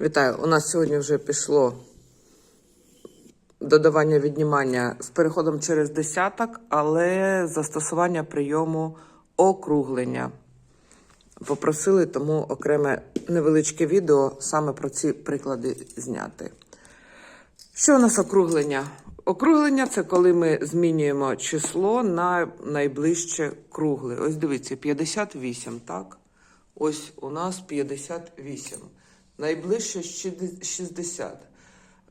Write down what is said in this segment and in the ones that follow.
Вітаю! У нас сьогодні вже пішло додавання віднімання з переходом через десяток, але застосування прийому округлення. Попросили тому окреме невеличке відео саме про ці приклади зняти. Що у нас округлення? Округлення це коли ми змінюємо число на найближче кругле. Ось дивіться, 58, так? Ось у нас 58. Найближче щиди- 60.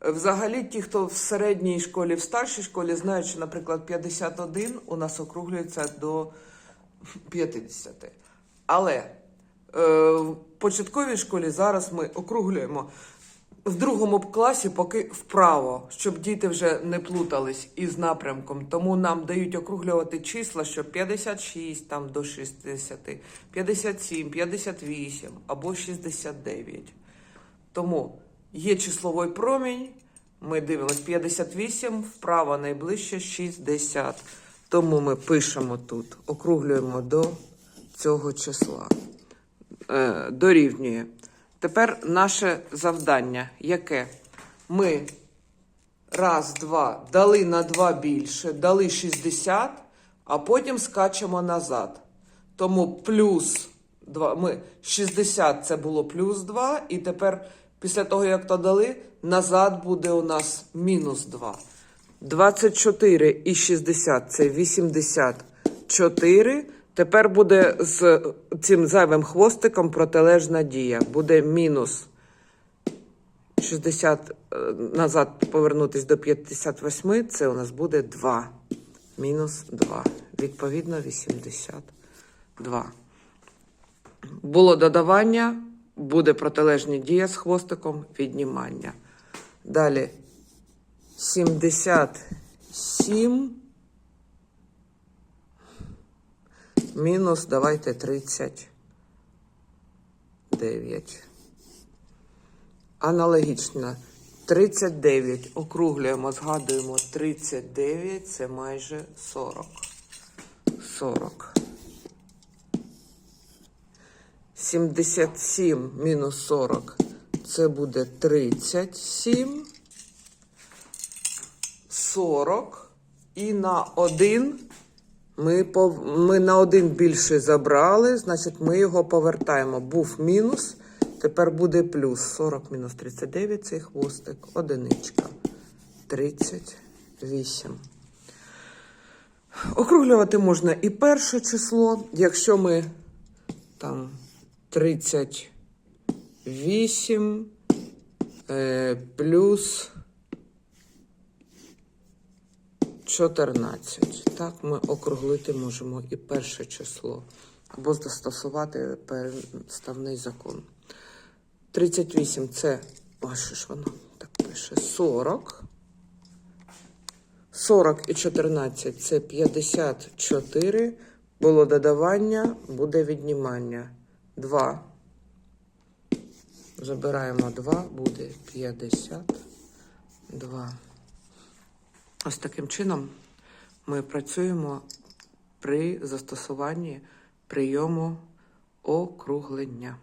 Взагалі, ті, хто в середній школі, в старшій школі, знають, що, наприклад, 51 у нас округлюється до 50. Але е, в початковій школі зараз ми округлюємо в другому класі поки вправо, щоб діти вже не плутались із напрямком. Тому нам дають округлювати числа, що 56 там до 60, 57, 58 або 69. Тому є числовий промінь. Ми дивимося 58, вправо найближче 60. Тому ми пишемо тут, округлюємо до цього числа. Е, дорівнює. Тепер наше завдання яке? Ми раз, два, дали на два більше, дали 60, а потім скачемо назад. Тому плюс 2, ми 60 це було плюс 2, і тепер після того, як то дали, назад буде у нас мінус 2. 24 і 60 це 84. Тепер буде з цим зайвим хвостиком протилежна дія. Буде мінус 60 е, назад повернутись до 58, це у нас буде 2. Мінус 2. Відповідно, 82. Було додавання, буде протилежна дія з хвостиком віднімання. Далі 77 мінус, давайте 39. Аналогічно. 39 округлюємо, згадуємо 39, це майже 40. 40. 77 мінус 40 це буде 37. 40. І на 1 ми, пов... ми на 1 більше забрали, значить ми його повертаємо. Був мінус, тепер буде плюс. 40 мінус 39 цей хвостик. Одиничка. 38. Округлювати можна і перше число. Якщо ми там 38 е, плюс 14. Так, ми округлити можемо і перше число. Або застосувати переставний закон. 38 це, що ж воно так пише, 40. 40 і 14 це 54. Було додавання, буде віднімання. 2. Забираємо 2, буде 52. Ось таким чином ми працюємо при застосуванні прийому округлення.